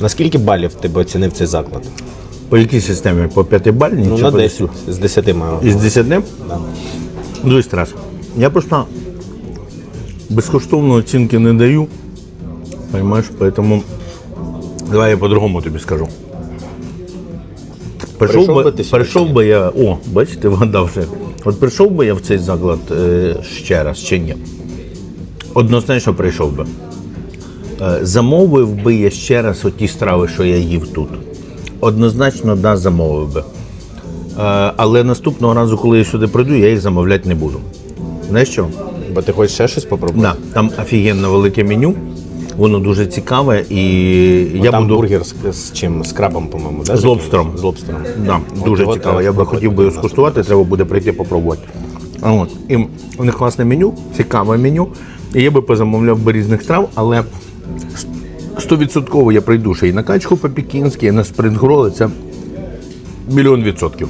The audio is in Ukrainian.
На скільки балів ти б оцінив цей заклад? По якій системі? По п'ятибальній Ну, чи на по 10. З 10 маю. Із 10? Дуже страшно. Я просто безкоштовно оцінки не даю. Понимаєш, поэтому давай я по-другому тобі скажу. Прийшов, Прийшов би, би ти прийшов би я. О, бачите, вгадав вже. От прийшов би я в цей заклад е, ще раз чи ні? Однозначно прийшов би. Е, замовив би я ще раз оті страви, що я їв тут. Однозначно, да, замовив би. Е, але наступного разу, коли я сюди прийду, я їх замовляти не буду. Знаєш що? Бо ти хочеш ще щось попробувати? Да, там офігенно велике меню, воно дуже цікаве і Бо я там буду. бургер з, з чим? З крабом, по-моєму, да? З лобстером. З лобстером. Да, От дуже його цікаво. Я би хотів би його скуштувати, треба буде прийти попробувати. А От. І у них класне меню, цікаве меню. І я би позамовляв би різних страв, але стовідсотково я прийду ще і на качку по-пікінськи, і на спринт-гроли. Це мільйон відсотків.